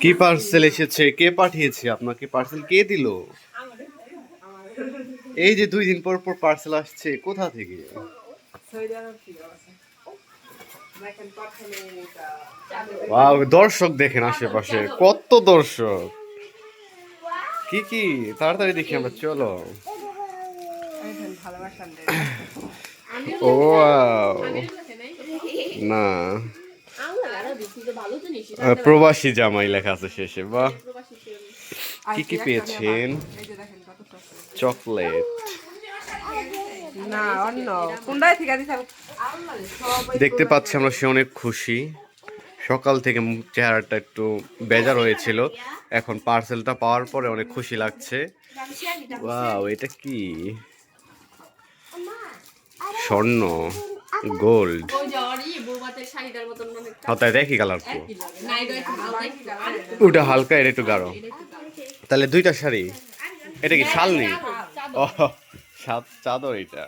কি পার্সেল এসেছে? কে পাঠিয়েছে আপনাকে? পার্সেল কে দিল? এই যে দুই দিন পর পর পার্সেল আসছে কোথা থেকে? দর্শক দেখেন আশেপাশে কত দর্শক। কি কি? তাড়াতাড়ি দেখি আমরা চলো। ও না। আহ, প্রবাসী জামাই লেখা আছে শেষে বাহ। কি কি পেয়েছেন। চকলেট। দেখতে পাচ্ছি আমরা সে অনেক খুশি। সকাল থেকে চেহারাটা একটু বেজার হয়েছিল। এখন পার্সেলটা পাওয়ার পরে অনেক খুশি লাগছে। ওয়াও এটা কি? স্বর্ণ। গোল্ড হাতায় দেখি কালার তো। কি লাগে? না, এটা একটু হালকা একটু গাঢ়। ওটা হালকা এটা একটু গাঢ়। তাহলে দুইটা শাড়ি? এটা কি শাল নেই? ও চাদর এটা।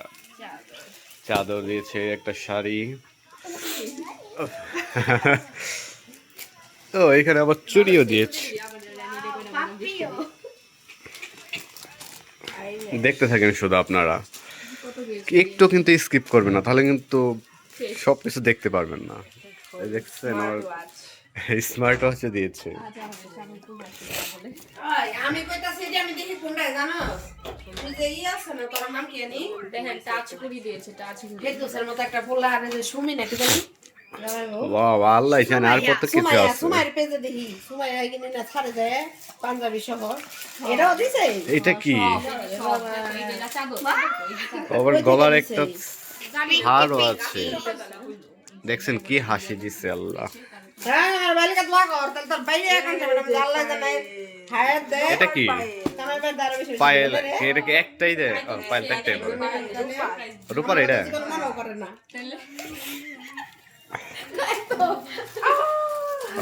চাদর দিয়েছে একটা শাড়ি। ও এখানে আবার চুড়িও দিয়েছে। দেখতে থাকেন শুধু আপনারা। একটু কিন্তু স্কিপ করবে না তাহলে কিন্তু সব কিছু দেখতে পারবেন না। দেখছেন আর স্মার্ট ওয়াচে দিয়েছে। ওই, আমি কইতাছি যে আমি দেখি কোনটা জানো? তুই যে ই আছে না তোর নাম কি জানি? দেখেন টাচ করে দিয়েছে টাচ করে মতো একটা পোলা আর এই যে সুমি নাকি জানি আল্লাহ আর কত কিছু আছে সুমাইয়ের পেজে দেখি সুমাইয়া কিনে না ছাড়ে যায় পাঞ্জাবি সহ এটাও দিছে এটা কি গলার একটা হারও আছে দেখছেন কি হাসি দিছে আল্লাহ হ্যাঁ এটা কি পায়েল এটা কি একটাই দেয় পায়েল একটাই রূপার এটা তোর মনেও করে না আর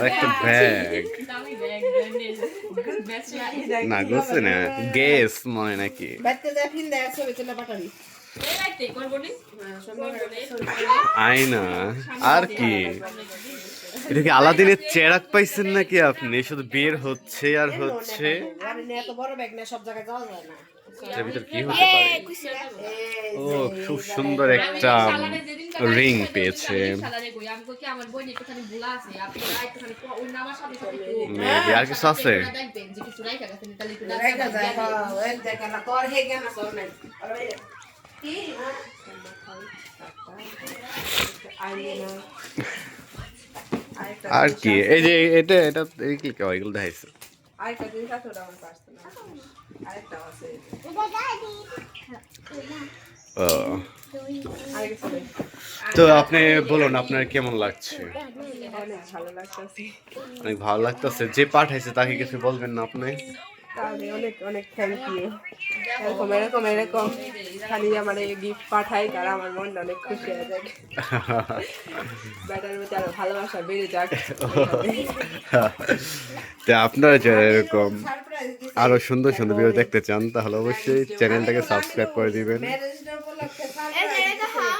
একটা ব্যাগ না গুছে না গেস মনে নাকি আয়না আর কি এটা কি আলাদিনের চেরাক পাইছেন নাকি আপনি শুধু বের হচ্ছে আর হচ্ছে গাড়ি নিয়ে এত বড় ব্যাগ নিয়ে সব জায়গায় যাওয়া যায় না এটার ভিতর কি হতে পারে ও খুব সুন্দর একটা রিং পেয়েছে আর কিছু আছে দেখবেন যে কিছু রাইখা গেছেন তাহলে একটু রেখে যায় দেখবেন। বাবা, ওই দেখে না, তোর হে জ্ঞান আছে ওর নাই। আর কি? আর কি এই যে এটা এটা এই কি কয় এগুলো দেখাইছে আরেকটা আছে তো আপনি বলুন আপনার কেমন লাগছে? অনেক ভালো লাগতেছে। যে পাঠাইছে তাকে কিছু বলবেন না আপনি? তাহলে অনেক অনেক থ্যাংক ইউ এরকম এরকম এরকম। খালি আমার এই গিফট পাঠাই তারা আমার মনটা অনেক খুশি হয়ে যায়। ব্যাটার মধ্যে আরও ভালোবাসা বেড়ে যাক। তো আপনারা যারা এরকম আরও সুন্দর সুন্দর ভিডিও দেখতে চান তাহলে অবশ্যই চ্যানেলটাকে সাবস্ক্রাইব করে দিবেন।